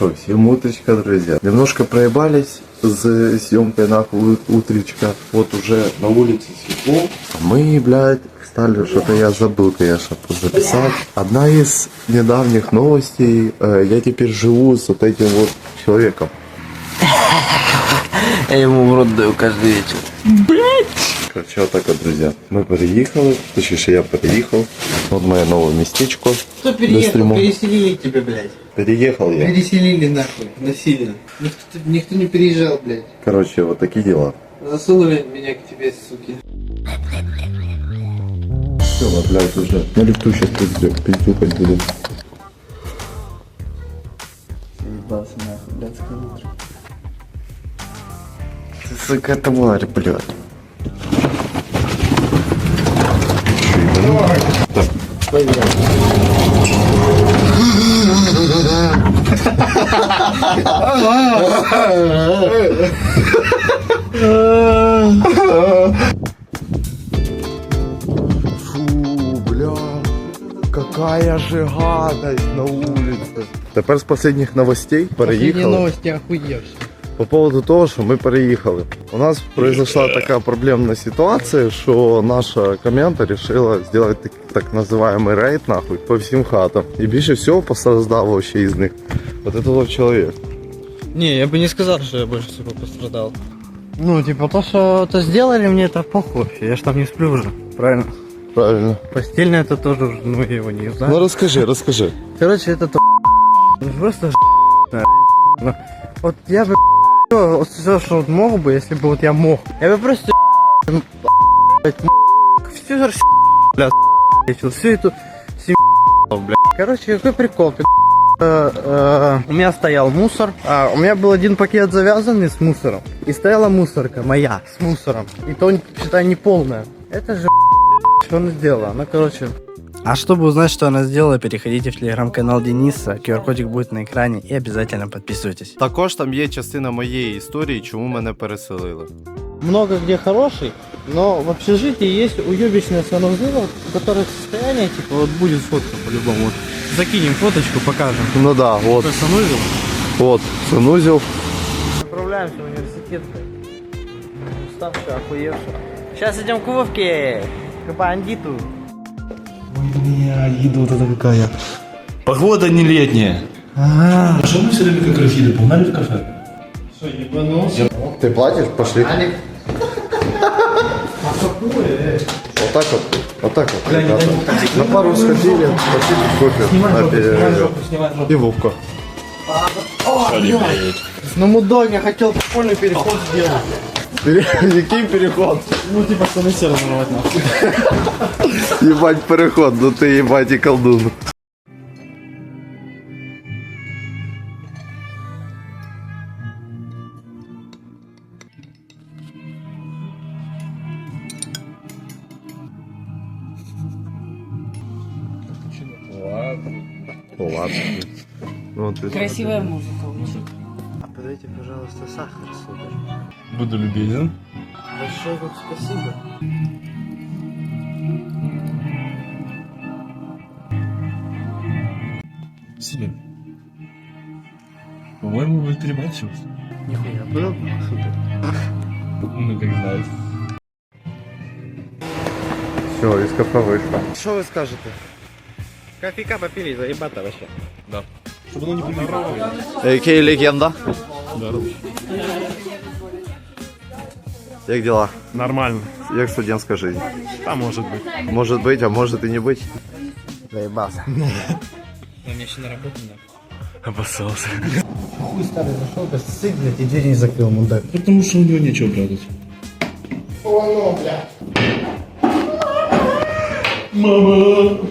Что, всем утречка, друзья. Немножко проебались с съемкой нахуй утречка. Вот уже на улице светло. А Мы, блядь, стали, что-то я забыл, конечно, записать. Одна из недавних новостей, э, я теперь живу с вот этим вот человеком. Я ему в рот даю каждый вечер. Короче, вот так вот, друзья. Мы переехали, точнее, я переехал. Вот мое новое местечко. Кто До переехал? стримов. Переселили тебя, блядь. Переехал я. Переселили нахуй, насильно. Никто, никто не переезжал, блядь. Короче, вот такие дела. Засунули меня к тебе, суки. Все, вот, блядь, уже на лифту сейчас пиздюк, пиздюкать будет. Ебался нахуй, блядское утро. Ты, сука, тварь, блядь. Фу, бля, какая же гадость на улице. Тепер з останніх новостей переїхали. новости охуевшие По поводу того, що ми переїхали. У нас произошла така проблемна ситуація, що наша команда вирішила зробити так, так називаємо рейд нахуй по всім хатам. І більше всього постраждав вообще із них. Вот этот вот чоловік. Не, я бы не сказал, что я больше всего пострадал. Ну, типа, то, что это сделали, мне это похуй. Я ж там не сплю уже, правильно? Правильно. Постельное это тоже, уже, ну, я его не Ну знаю. розкажи, розкажи. Короче, это то ну, просто ну, Вот я бы вот все, что вот мог бы, если бы вот я мог. Я бы просто ну, всю бля, всю эту семью, бля. Короче, какой прикол? ты, э, э, У меня стоял мусор, а у меня был один пакет завязанный с мусором. И стояла мусорка моя с мусором. И то, считай, не полная. Это же что она сделала? Она, короче... А чтобы узнать, что она сделала, переходите в телеграм-канал Дениса, QR-кодик будет на экране и обязательно подписывайтесь. Також там є частина моєї історії, чому мене переселили. Много где хороший, но в общежитии есть уебищные санузлы, у которых состояние, типа, вот будет фотка по-любому. Вот. Закинем фоточку, покажем. Ну да, вот, Какой санузел. вот, санузел. Отправляемся в университет. Уставший, охуевший. Сейчас идем к Вовке, к бандиту. Еда это какая. Погода не летняя. А, что мы все время как графиты? Погнали в кафе? Ты платишь? Пошли. Вот так вот, вот так вот, ребята. На пару сходили, попили кофе на перерыв. И Вовка. Ну, мудак, я хотел прикольный переход сделать. Який переход? Ну, типа, что на сервер нарвать нахуй. Ебать переход, ну ты ебать и колдун. Ладно. Ладно. Ну, Красивая музыка очень. Пожалуйста, сахар, сударь. Буду любезен. Большое вам спасибо. Себе. По-моему, вы перебарщиваете. Нихуя, был сударь. Ну, как знаешь. Все, из кафе вышло. Что вы скажете? Кофейка попили, заебато вообще. Чтобы оно не пульверовало. Який легенда? Да. Як дела? Нормально. Як студентська жизнь? А может быть. Может быть, а может и не быть. Заебался. У меня еще на работу надо. Обоссался. Хуй старый зашел, без сык, блядь, и дверь не закрыл, мудак. Потому что у него нечего прятать. Ну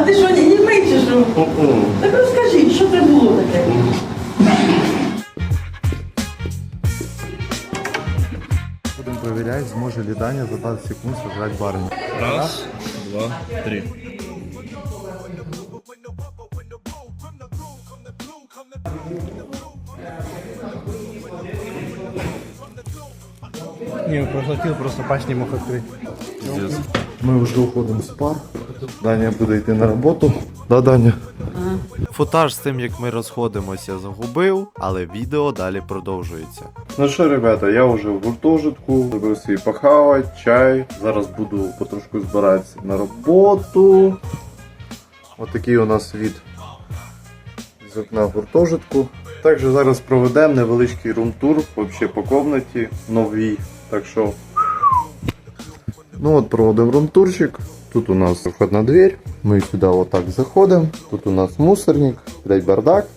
А ти що, не німий чи що? Так розкажіть, що це було таке? Будемо перевіряти, зможе ли Даня за 20 секунд сожрати барні. Раз, два, три. Не, проглотил, просто пасть не мог открыть. Ми вже уходимо з пар. Даня буде йти на роботу. Да, Даня? Футаж з тим, як ми розходимося, загубив, але відео далі продовжується. Ну що, ребята, я вже в гуртожитку, зробив свій похавать, чай. Зараз буду потрошку збиратися на роботу. Отакий у нас від з окна гуртожитку. Також зараз проведемо невеличкий рум-тур вообще по комнаті новій. Так що. Ну от проводимо рум-турчик. Тут у нас входна дверь. Ми сюди отак заходимо. Тут у нас мусорник, блять бардак.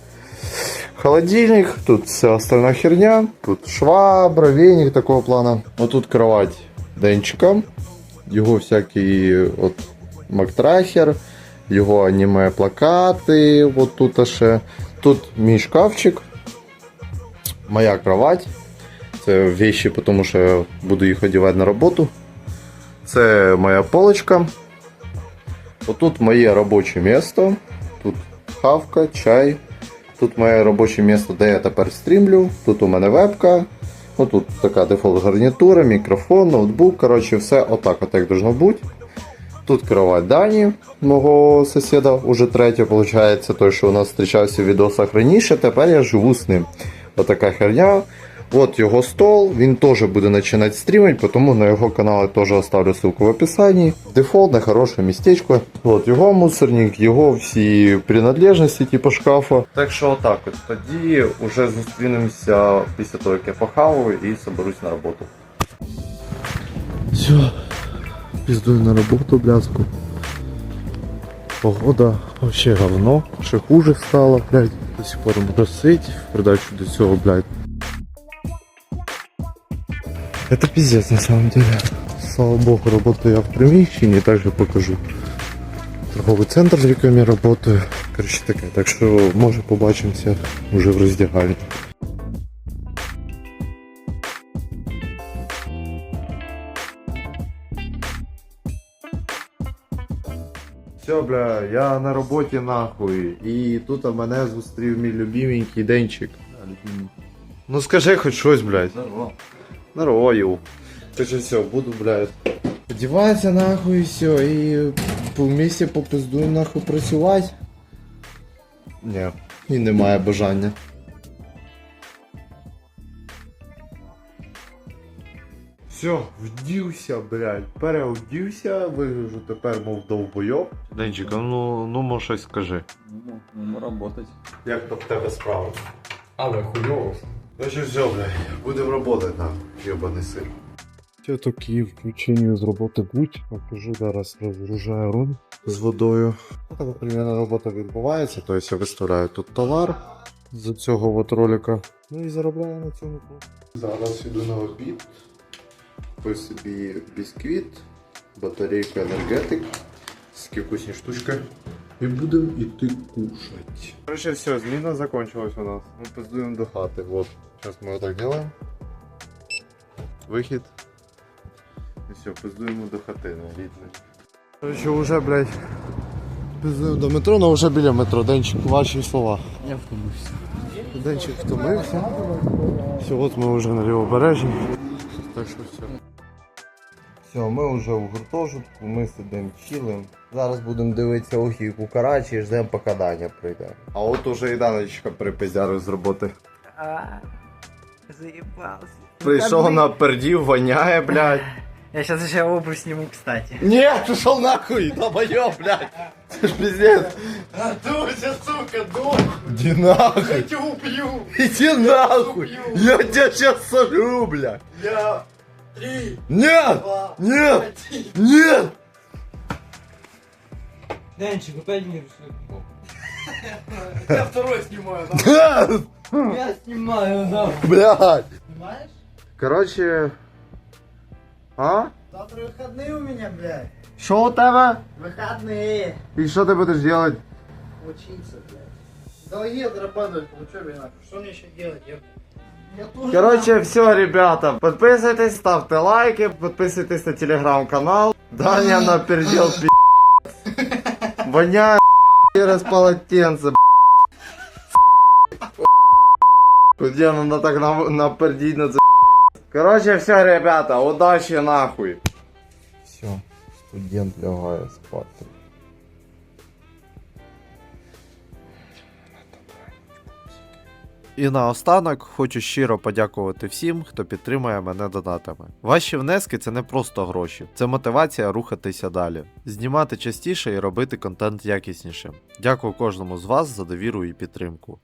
Холодильник, тут вся остальная херня, тут швабра, веник такого плана. Вот тут кровать Денчика, його всякі от Мактрахер, його аніме плакати, от тут ще. Тут мій шкафчик, моя кровать. Це вещи, тому що буду їх одягати на роботу. Це моя полочка. Отут моє робоче місто. Тут хавка, чай. Тут моє робоче місце, де я тепер стрімлю. Тут у мене вебка. Ну, тут така дефолт гарнітура, мікрофон, ноутбук. Коротше, все отак, от як должно бути. Тут кровать Дані, мого сусіда, уже третя, виходить, той, що у нас зустрічався в відосах раніше, тепер я живу з ним. Отака херня. От його стол, він теж буде починати стрімити, тому на його канал теж оставлю ссылку в описании. Дефолтне, хороше містечко. От його мусорник, його всі принадлежності, типу шкафа. Так що отак от. Тоді вже зустрінемося після того, як я похаваю і соберусь на роботу. Все, піздую на роботу, бляску. Погода вообще говно, ще хуже стало, блядь. До сих пор моросить, в придачу до цього, блядь. Это пиздец на самом деле. Слава богу, работаю я в приміщенні, также покажу. Торговий центр, в якому я працюю. Короче таке, так що може побачимося вже в роздягальні. Все, бля, я на роботі нахуй. І тут мене зустрів мій любименький денчик. Ну скажи хоч щось, блядь. Здорово. Здоров'ю. Короче, все, буду, блядь. Одіватися нахуй і все, і вместе попиздую нахуй працювати. Ні, і немає бажання. Все, вдівся, блядь. Переодівся, вигляжу тепер, мов довбойоб. Денчик, ну, ну може щось скажи. Ну, будемо работать. Як то в тебе справа? Але хуйово. Короче, все, блядь, будемо работати нахуй, йобаний сир. Все такі включення з роботи будь. Покажу зараз розгружаю рун з водою. Так, примерно робота відбувається, тобто я виставляю тут товар з цього от ролика. Ну і заробляю на цьому. Зараз йду на обід. Купив собі бісквіт, батарейку енергетик, вкусні штучки. І будемо йти кушати. Короче, все, зміна закончилась у нас. Мы пиздуем до хаты. Вот. Сейчас мы вот так делаем. Выход. И все, пиздуємо до хати на рідне. Короче, уже, блядь, пиздуємо до метро, но вже біля метро. Денчик, ваші слова. Я втомився. Денчик втомився. Все, от ми вже на лівобережжі. Так що все. Все, ми вже в гуртожитку, ми сидимо чилим. Зараз будемо дивитися охів у Карачі і ждемо поки Даня прийде. А от уже і Даночка припиздярив з роботи. Заебался. Прийшов на пердів, воняє, блядь. Я сейчас еще обувь сниму, кстати. Нет, ушел нахуй, долбоёб, блядь. Ты ж пиздец. Дуся, сука, дух. Иди нахуй. Я тебя убью. Иди нахуй. Я тебя сейчас сожру, блядь. Я... Три. Нет! Нет! Нет! Денчик, опять не решил. Нет! Я снимаю, да. Блядь. Понимаешь? Короче... А? Завтра выходные у меня, блядь. Что у тебя? Выходные. И что ты будешь делать? Учиться, блядь. Долги отрабатывать по учебе, нахуй. Что мне еще делать? Тоже Короче, все, ребята, подписывайтесь, ставьте лайки, подписывайтесь на телеграм-канал. Даня напердел пи***. Воняет через полотенце, Где надо так на- напердить на Короче, все, ребята, удачи нахуй. Все, студент лягает спать. І наостанок хочу щиро подякувати всім, хто підтримує мене донатами. Ваші внески це не просто гроші, це мотивація рухатися далі, знімати частіше і робити контент якіснішим. Дякую кожному з вас за довіру і підтримку.